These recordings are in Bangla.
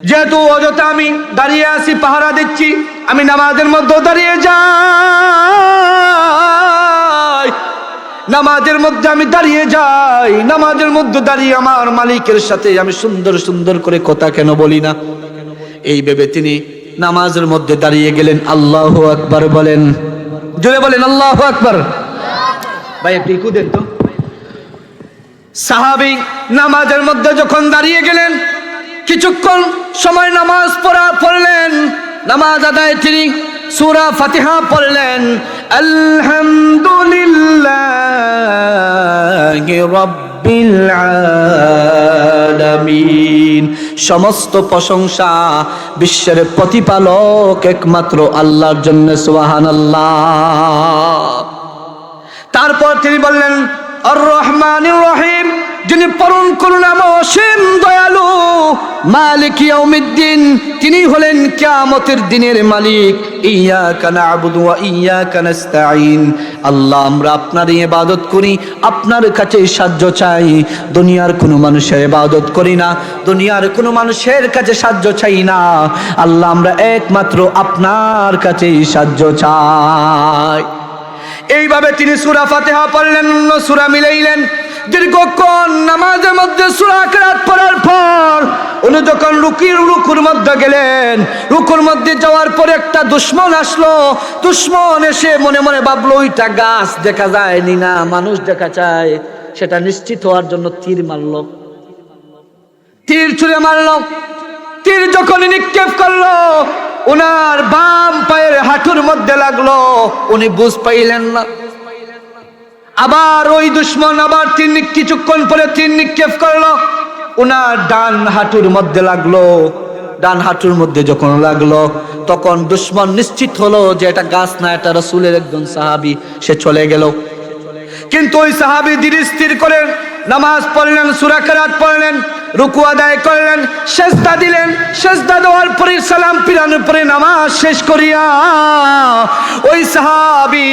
যেহেতু অযথা আমি দাঁড়িয়ে আছি, পাহারা দিচ্ছি, আমি নামাজের মধ্যে দাঁড়িয়ে যাই। নামাজের মধ্যে আমি দাঁড়িয়ে যাই, নামাজের মধ্যে দাঁড়িয়ে আমার মালিকের সাথে আমি সুন্দর সুন্দর করে কথা কেন বলি না? এই ভেবে তিনি নামাজের মধ্যে দাঁড়িয়ে গেলেন, আল্লাহ আকবার বলেন। জোরে বলেন, আল্লাহ আকবার। ভাই একটু ইকু দেন তো? সাহাবি নামাজের মধ্যে যখন দাঁড়িয়ে গেলেন কিছুক্ষণ সময় নামাজ পড়া পড়লেন। নামাজ আদায় তিনি সূরা ফাতিহা পড়লেন। সমস্ত প্রশংসা বিশ্বের প্রতিপালক একমাত্র আল্লাহর জন্য, সুবহানাল্লাহ। তারপর তিনি বললেন আর রহমান রহিম। যিনি পরম করুণাম অসীম দয়ালু মালিক ইয়াউমিদ্দিন, তিনি হলেন কিয়ামতের দিনের মালিক। ইয়াকা না'বুদু ওয়া ইয়াকা নাস্তাঈন। আল্লাহ, আমরা আপনার ইবাদত করি, আপনার কাছে সাহায্য চাই। দুনিয়ার কোনো মানুষের ইবাদত করি না, দুনিয়ার কোনো মানুষের কাছে সাহায্য চাই না। আল্লাহ, আমরা একমাত্র আপনার কাছেই সাহায্য চাই। এইভাবে তিনি সুরা ফাতেহা পড়লেন অন্য সুরা মিলাইলেন। দীর্ঘক্ষণ নামাজের মধ্যে সুরা কেরাত পড়ার পর উনি যখন রুকির রুকুর মধ্যে গেলেন, রুকুর মধ্যে যাওয়ার পরে একটা দুশ্মন আসলো। দুশ্মন এসে মনে মনে ভাবলো, ওইটা গাছ দেখা যায়নি না, মানুষ দেখা যায়। সেটা নিশ্চিত হওয়ার জন্য তীর মারলো। তীর ছুঁড়ে মারলো। তীর যখন নিক্ষেপ করল ওনার বাম পায়ের হাঁটুর মধ্যে লাগল। উনি বুঝ পাইলেন না। আবার ওই দুশ্মন আবার তিন কিছুক্ষণ পরে তিন নিক্ষেপ করল। ওনার ডান হাঁটুর মধ্যে লাগল। ডান হাঁটুর মধ্যে যখন লাগল, তখন দুশ্মন নিশ্চিত হলো যে এটা গাছ না, এটা রসুলের একজন সাহাবি, সে চলে গেল। কিন্তু ওই সাহাবি ধীর স্থির করে নামাজ পড়লেন, সুরাকারাত পড়লেন, রুকু আদায় করলেন, সেজদা দিলেন। সেজদা দেওয়ার পরে সালাম পিরানোর পরে নামাজ শেষ করিয়া ওই সাহাবি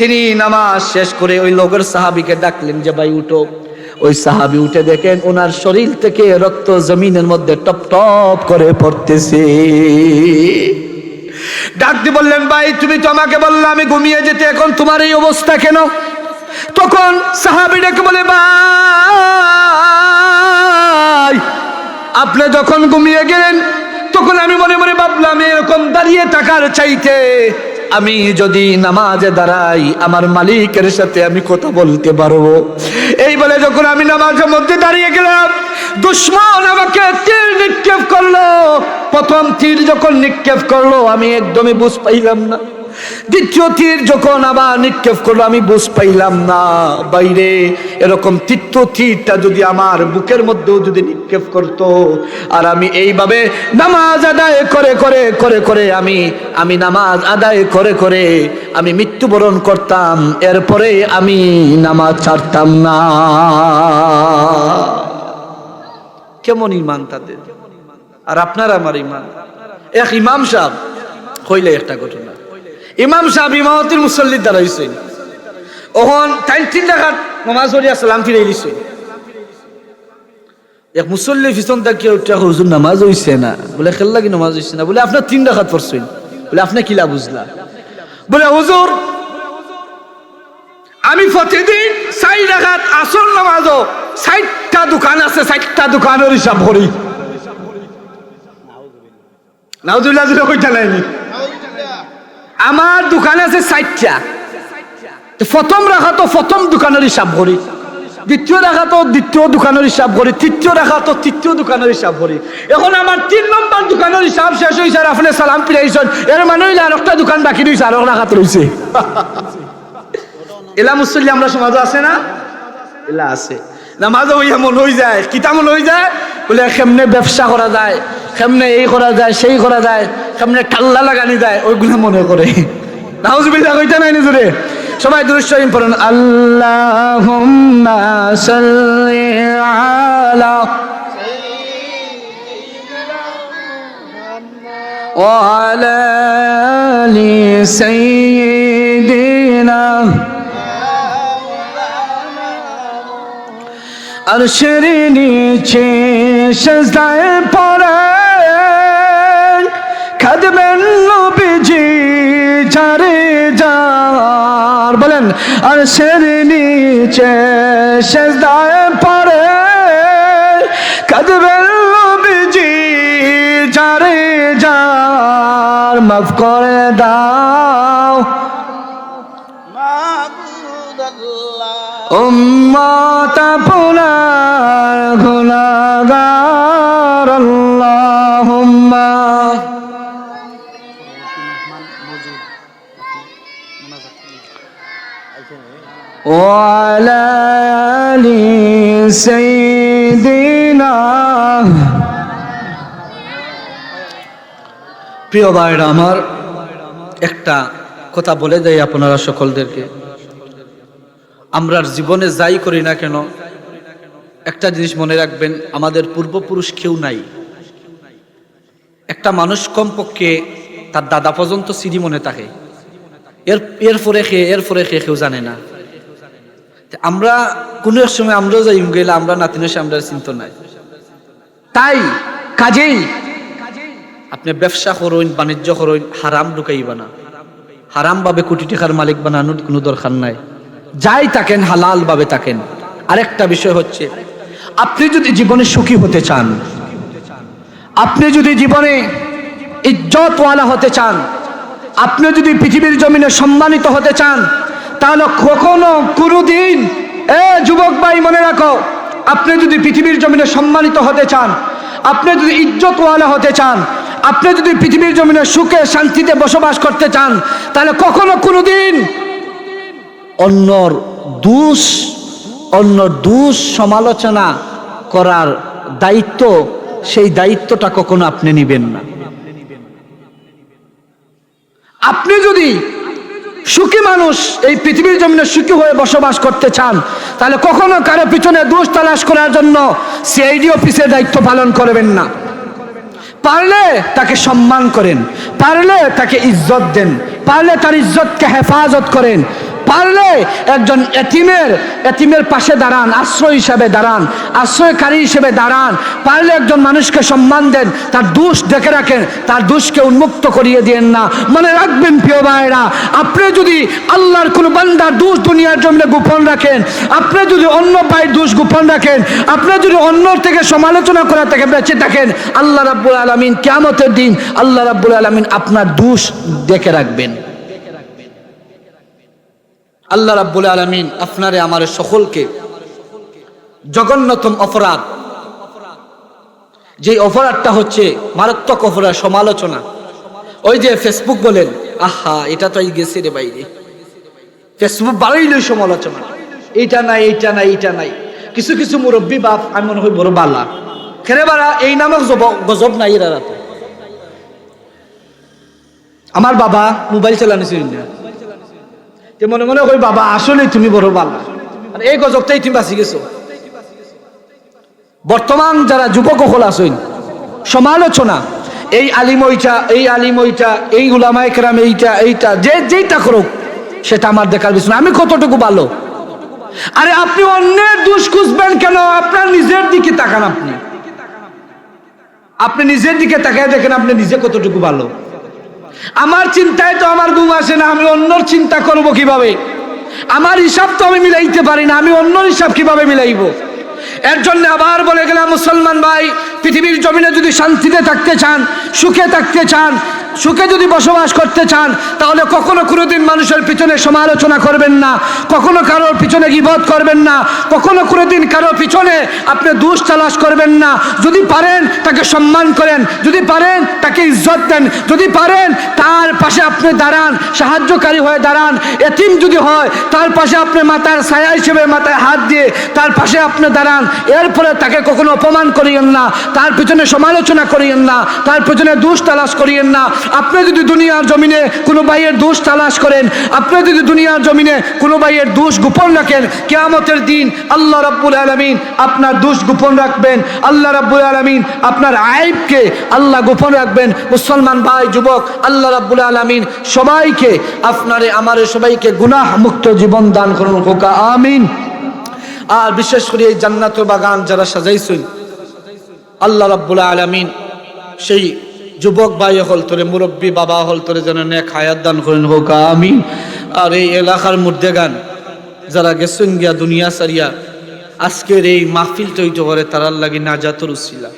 তিনি নামাজ শেষ করে ওই লোকের সাহাবিকে ডাকলেন যে, ভাই, উঠো। ওই সাহাবি উঠে দেখেন ওনার শরীর থেকে রক্ত জমিনের মধ্যে টপ টপ করে পড়তেছে। ডাকতে বললেন, ভাই, তুমি তো আমাকে বললে আমি ঘুমিয়ে যেতে, এখন তোমার এই অবস্থা কেন? তখন সাহাবি ডেকে বলে, ভাই, আপনি যখন ঘুমিয়ে গেলেন, তখন আমি মনে মনে ভাবলাম এরকম দাঁড়িয়ে থাকার চাইতে আমি যদি নামাজে দাঁড়াই, আমার মালিকের সাথে আমি কথা বলতে পারব। এই বলে যখন আমি নামাজের মধ্যে দাঁড়িয়ে গেলাম, দুশ্মন আমাকে তীর নিক্ষেপ করল। প্রথম তীর যখন নিক্ষেপ করল, আমি একদমই বুঝ পাইলাম না। দ্বিতীয় তীর যখন আবার নিক্ষেপ করল, আমি বুঝ পাইলাম না। বাইরে এরকম তৃতীয় তীরটা যদি আমার বুকের মধ্যেও যদি নিক্ষেপ করত, আর আমি এইভাবে নামাজ আদায় করে করে করে করে আমি আমি নামাজ আদায় করে করে আমি মৃত্যুবরণ করতাম, এরপরে আমি নামাজ ছাড়তাম না। কেমন ইমান তাদের? আর আপনার আমার ইমান? এক ইমাম সাহেব, হইলে একটা ঘটনা। ইমাম সাহেব ইমামতির মুসল্লির দ্বারা হইছেন ওহন তাই তিন টাকার নমাজ পড়িয়া সালাম ফিরে দিছে। এক মুসল্লি পিছন তাকিয়ে উঠে হুজুর, নামাজ হইছে না। বলে, খেললা কি নামাজ হইছে না? বলে আপনার তিন টাকাত পড়ছেন। বলে, আপনি কিলা বুঝলা? বলে, হুজুর, আমি প্রতিদিন চাই টাকাত আসল নামাজও ষাটটা দোকান আছে ষাটটা দোকানের হিসাব করি। নাউজুল্লাহ কইটা নাইনি। আমার দোকান আছে তো প্রথম রাখা তো প্রথম দোকানের হিসাব করি। দ্বিতীয় রাখা তো দ্বিতীয় দোকানের হিসাব করি। তৃতীয় রাখা তো তৃতীয় দোকানের হিসাব করি। এখন আমার তিন নম্বর দোকানের হিসাব শেষ হয়েছে আর আপনি সালাম ফিরাইছেন। এর মানে হইলে আর একটা দোকান বাকি রয়েছে আর রাখাত রয়েছে এলা মুসল্লি, আমরা সমাজে আছে না? এলা আছে। নামাজও হইয়া মন হয়ে যায় কিতা মন হয়ে যায় বলে কেমনে ব্যবসা করা যায় কেমনে এই করা যায় সেই করা যায় কেমনে টাল্লা লাগানি যায় ওইগুলো মনে করে নাউজুবিল্লাহ কইতে নাই নিজরে সবাই দুরুশ্বরীম পড়ুন আল্লাহুম্মা সাল্লি আলা وعلى آل سيدنا আর নিচে সজদায় পরে খাদবেন নবীজি চারে যার। বলেন আরশের নিচে সজদায় পরে খাদবেন নবীজি চারে যার। মাফ করে দাও। মাবুদ আল্লাহ। উম্মাতা আপনার গুনাহগার আল্লাহুম্মা وعلى آل سيدنا প্রিয় ভাইরা আমার একটা কথা বলে দেয় আপনারা সকলদেরকে আমরা জীবনে যাই করি না কেন একটা জিনিস মনে রাখবেন, আমাদের পূর্বপুরুষ কেউ নাই। একটা মানুষ কমপক্ষে তার দাদা পর্যন্ত সিঁড়ি মনে থাকে। এর এরপরে খেয়ে এরপরে খেয়ে কেউ জানে না। আমরা কোনো এক সময় আমরাও যাই গেলে আমরা নাতিনের সামনে চিন্ত নাই। তাই কাজেই আপনি ব্যবসা করুন, বাণিজ্য করুন, হারাম ঢুকাইবা না। হারাম ভাবে কোটি টাকার মালিক বানানোর কোনো দরকার নাই। যাই থাকেন, হালাল ভাবে থাকেন। আরেকটা বিষয় হচ্ছে আপনি যদি জীবনে সুখী হতে চান, আপনি যদি জীবনে ইজ্জতওয়ালা হতে চান, আপনি যদি পৃথিবীর জমিনে সম্মানিত হতে চান, তাহলে কখনো কোনোদিন, এ যুবক ভাই, মনে রাখো, আপনি যদি পৃথিবীর জমিনে সম্মানিত হতে চান, আপনি যদি ইজ্জতওয়ালা হতে চান, আপনি যদি পৃথিবীর জমিনে সুখে শান্তিতে বসবাস করতে চান, তাহলে কখনো কোনোদিন অন্যর দুষ অন্যর দুষ সমালোচনা করার দায়িত্ব, সেই দায়িত্বটা কখনো আপনি নেবেন না। আপনি যদি সুখী মানুষ, এই পৃথিবীর জমিনে সুখী হয়ে বসবাস করতে চান, তাহলে কখনো কারও পিছনে দোষ তালাশ করার জন্য সিআইডি অফিসের দায়িত্ব পালন করবেন না। পারলে তাকে সম্মান করেন, পারলে তাকে ইজ্জত দেন, পারলে তার ইজ্জতকে হেফাজত করেন পারলে একজন এতিমের এতিমের পাশে দাঁড়ান, আশ্রয় হিসাবে দাঁড়ান, আশ্রয়কারী হিসেবে দাঁড়ান। পারলে একজন মানুষকে সম্মান দেন, তার দোষ দেখে রাখেন, তার দোষকে উন্মুক্ত করিয়ে দিয়েন না। মনে রাখবেন প্রিয় ভাইরা আপনি যদি আল্লাহর কোনো বান্দার দোষ দুনিয়ার জন্য গোপন রাখেন, আপনি যদি অন্য ভাইয়ের দোষ গোপন রাখেন, আপনি যদি অন্য থেকে সমালোচনা করা থেকে বেঁচে থাকেন, আল্লাহ রাব্বুল আলমিন কেমতের দিন আল্লাহ রাব্বুল আলমিন আপনার দোষ দেখে রাখবেন। আল্লাহ রাব্বুল আলমিন আপনারে, আমার সকলকে জঘন্যতম অপরাধ যে অপরাধটা হচ্ছে মারাত্মক অপরাধ, সমালোচনা। ওই যে ফেসবুক বলেন, আহা, এটা তো এই গেছে রে বাইরে ফেসবুক বাড়াইলই সমালোচনা। এইটা নাই এইটা নাই এইটা নাই। কিছু কিছু মুরব্বী বাপ, আমি মনে হয় বড় বালা। খেরে বাড়া, এই নামক জব- গজব নাই এরা রাতে। আমার বাবা মোবাইল চালানো ছিল না। তে মনে মনে কই, বাবা, আসলে তুমি বড় বালা আর এই গজবটাই তুমি বাঁচি গেছো। বর্তমান যারা যুবক হল আসেন সমালোচনা, এই আলিম ওইটা, এই আলিম ওইটা, এই উলামায় কেরাম এইটা এইটা, যে যেইটা করুক, সেটা আমার দেখার বিষয় আমি কতটুকু ভালো? আরে আপনি অন্যের দোষ খুঁজবেন কেন? আপনার নিজের দিকে তাকান আপনি। আপনি নিজের দিকে তাকায় দেখেন আপনি নিজে কতটুকু ভালো। আমার চিন্তায় তো আমার ঘুম আসে না, আমি অন্যর চিন্তা করব কীভাবে? আমার হিসাব তো আমি মিলাইতে পারি না, আমি অন্য হিসাব কীভাবে মিলাইব? এর জন্য আবার বলে গেলাম, মুসলমান ভাই, পৃথিবীর জমিনে যদি শান্তিতে থাকতে চান, সুখে থাকতে চান সুখে যদি বসবাস করতে চান, তাহলে কখনো কোনোদিন মানুষের পিছনে সমালোচনা করবেন না, কখনো কারোর পিছনে গিবত করবেন না, কখনো কোনোদিন কারোর পিছনে আপনি দুষ তালাশ করবেন না। যদি পারেন তাকে সম্মান করেন, যদি পারেন তাকে ইজ্জত দেন, যদি পারেন তার পাশে আপনি দাঁড়ান, সাহায্যকারী হয়ে দাঁড়ান, এতিম যদি হয়, তার পাশে আপনি মাথার ছায়া হিসেবে মাথায় হাত দিয়ে তার পাশে আপনি দাঁড়ান এরপরে তাকে কখনো অপমান করিয়েন না, তার পিছনে সমালোচনা করিয়েন না, তার পিছনে দুষ তালাশ করিয়েন না। আপনি যদি দুনিয়ার জমিনে কোনো ভাইয়ের দোষ তালাশ করেন, আপনি যদি দুনিয়ার জমিনে কোনো ভাইয়ের দোষ গোপন রাখেন, কেয়ামতের দিন আল্লাহ রাব্বুল আলমিন আপনার দোষ গোপন রাখবেন। আল্লাহ রাব্বুল আলমিন আপনার আইবকে আল্লাহ গোপন রাখবেন। মুসলমান ভাই, যুবক, আল্লাহ রাব্বুল আলমিন সবাইকে, আপনারে, আমারে সবাইকে গুনাহ মুক্ত জীবন দান করুন, হোকা, আমিন। আর বিশেষ করে এই জান্নাত বাগান যারা সাজাইছেন, আল্লাহ রাব্বুল আলামিন সেই যুবক ভাই হল তোরে মুরব্বী, বাবা হল তোরে যেন নেক হায়াত দান করেন। হোক আমি আর এই এলাকার মধ্যে গান, যারা গেছেন গিয়া দুনিয়া সারিয়া আজকের এই মাহফিল তৈরি করে, তারার লাগে নাজাতর উসিলা।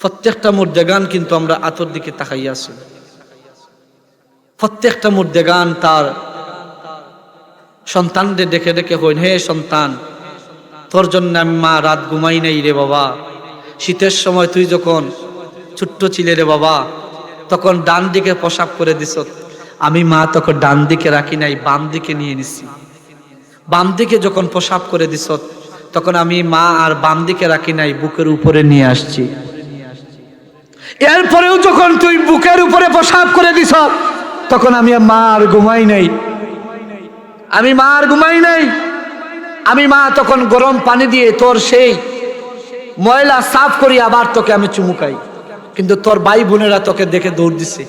প্রত্যেকটা মুর্দেগান কিন্তু আমরা আতর দিকে তাকাইয়া আছি। প্রত্যেকটা মুর্দেগান তার সন্তানদের দেখে দেখে হইন হে সন্তান, তোর জন্য আমি মা রাত ঘুমাই নাই রে বাবা। শীতের সময় তুই যখন ছোট্ট ছিলে রে বাবা। তখন ডান দিকে পোশাক করে দিস। আমি মা তখন ডান দিকে রাখি নাই, বাম দিকে নিয়ে নিছি। বাম দিকে যখন পোশাক করে দিস, তখন আমি মা আর বাম দিকে রাখি নাই, বুকের উপরে নিয়ে আসছি। এরপরেও যখন তুই বুকের উপরে পোশাক করে দিস, তখন আমি মা আর ঘুমাই নাই। আমি মা আর ঘুমাই নাই। আমি মা তখন গরম পানি দিয়ে তোর সেই ময়লা সাফ করি, আবার তোকে আমি চুমুকাই কিন্তু তোর ভাই বোনেরা তোকে দেখে দৌড় দিছে।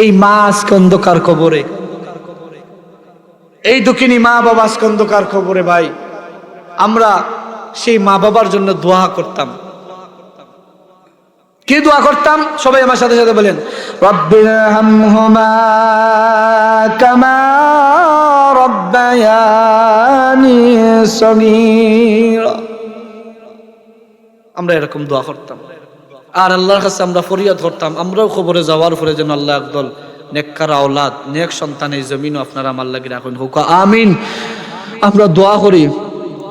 এই মা আজকে অন্ধকার কবরে। এই দুঃখিনী মা বাবা আজকে অন্ধকার কবরে ভাই। আমরা সেই মা বাবার জন্য দোয়া করতাম। কি দোয়া করতাম? সবাই আমার সাথে সাথে বলেন আমরা এরকম দোয়া করতাম। আর আল্লাহর কাছে আমরা ফরিয়াদ করতাম আমরাও খবরে যাওয়ার পরে যেন আল্লাহ একদল নেককার আওলাদ নেক সন্তান এই জমিনও আপনারা আমার লাগি রাখুন হুকা আমিন আমরা দোয়া করি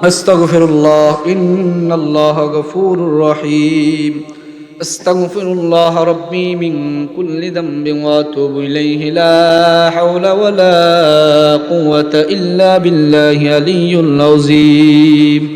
আস্তাগফিরুল্লাহ ইন্নাল্লাহ গফুরুর রহিম أستغفر الله ربي من كل ذنب وأتوب إليه لا حول ولا قوة إلا بالله علي العظيم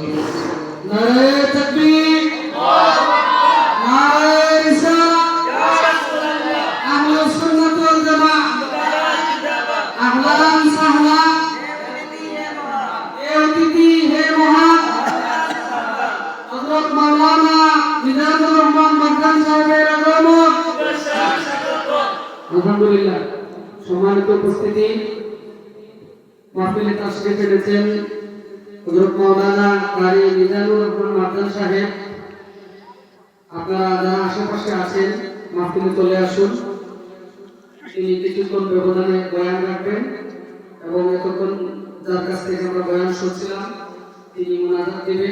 হযরত আশেপাশে আছেন, মাহফিলে চলে আসুন। তিনি কিছুক্ষণ ব্যবধানে বয়ান রাখবেন এবং এতক্ষণ যার কাছ থেকে আমরা বয়ান শুনছিলাম, তিনি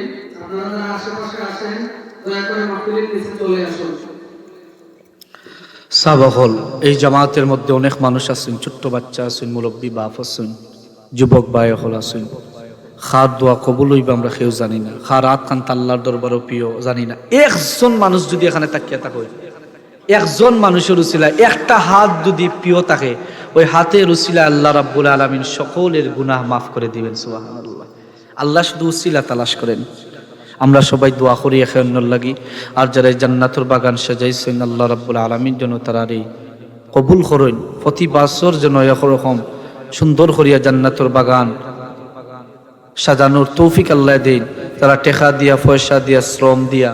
সাবাহল, এই জামাতের মধ্যে অনেক মানুষ আছেন, ছোট্ট বাচ্চা আছেন, মুরব্বী, বাপ আছেন, যুবক বায়কল আছেন। খার দোয়া কবুল হইবে আমরা কেউ জানি না। খার রাত খান তাল্লার দরবারও প্রিয়, জানি না। একজন মানুষ যদি এখানে তাকিয়ে থাকে, একজন মানুষের উচিলা একটা হাত যদি প্রিয় থাকে, ওই হাতের উচিলা আল্লাহ রাব্বুল আলমিন সকলের গুনাহ মাফ করে দিবেন আল্লাহ আল্লাহ শুধু উচিলা তালাশ করেন। আমরা সবাই দোয়া করি এখন লাগি। আর যারা জান্নাতুর বাগান সাজাইছেন, আল্লাহ রাব্বুল আলমীর জন্য তারা এই কবুল করইন প্রতি বছর যেন এরকম সুন্দর করিয়া জান্নাতুর বাগান সাজানোর তৌফিক আল্লাহ দিন। তারা টেকা দিয়া, পয়সা দিয়া, শ্রম দিয়া,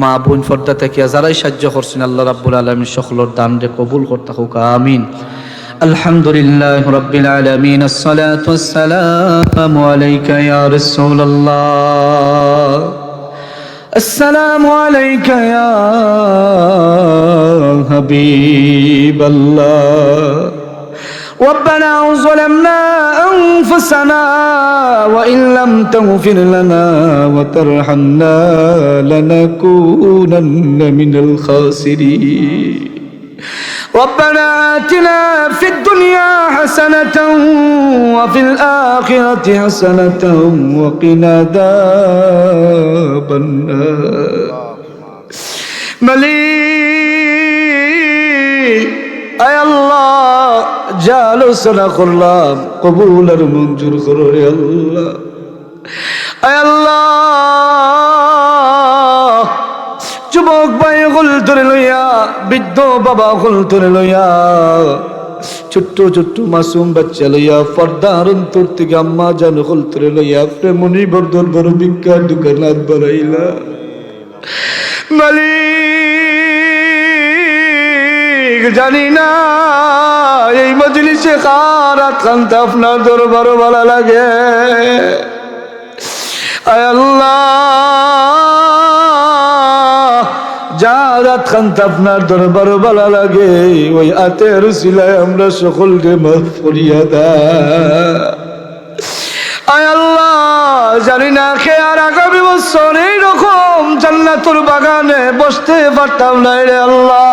মা, বোন ফর্দা থেকে যারাই সাহায্য করছেন, আল্লাহ রাব্বুল আলমীর সকলের দান রে কবুল করতে হোক আমিন। الحمد لله رب العالمين الصلاة والسلام عليك يا رسول الله. السلام عليك يا حبيب الله. ربنا ظلمنا أنفسنا وإن لم تغفر لنا وترحمنا لنكونن من الخاسرين. ربنا آتنا في الدنيا حسنة وفي الآخرة حسنة وقنا عذاب النار মালিক আয় আল্লাহ যা আলোচনা করলাম কবুল আর মঞ্জুর করো রে আল্লাহ আয় আল্লাহ যুবক ভাই হল ধরে লইয়া, বৃদ্ধ বাবা হল ধরে লইয়া, ছোট্ট ছোট্ট মাসুম বাচ্চা লইয়া পর্দার অন্তর থেকে আম্মা জান হল ধরে লইয়া প্রেমনি বর্ধন বড় বিজ্ঞান দোকানাত বাড়াইলা মালিক, জানি না, এই মজলিসে কারাত খানতে আপনার দরবার ভালো লাগে আল্লাহ। যারাত খানতে আপনার দরবার ভালো লাগে। ওই আতের সিলায় আমরা সকলকে মাফ করিয়া দেয় আয় আল্লাহ, জানি না খে আর আগামী বছর এইরকম জান্নাতুর বাগানে বসতে পারতাম না রে আল্লাহ।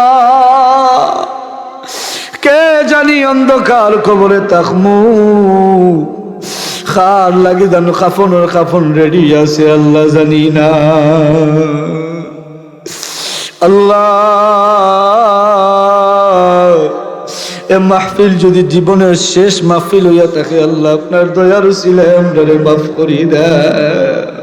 কে জানি অন্ধকার কবরে তাকমু। খার লাগি জানো কাফনের কাফন রেডি আছে, আল্লাহ জানি না। আল্লাহ। এ মাহফিল যদি জীবনের শেষ মাহফিল হইয়া থাকে, আল্লাহ আপনার দয়ার ছিল আমরা মাফ করি দেয়।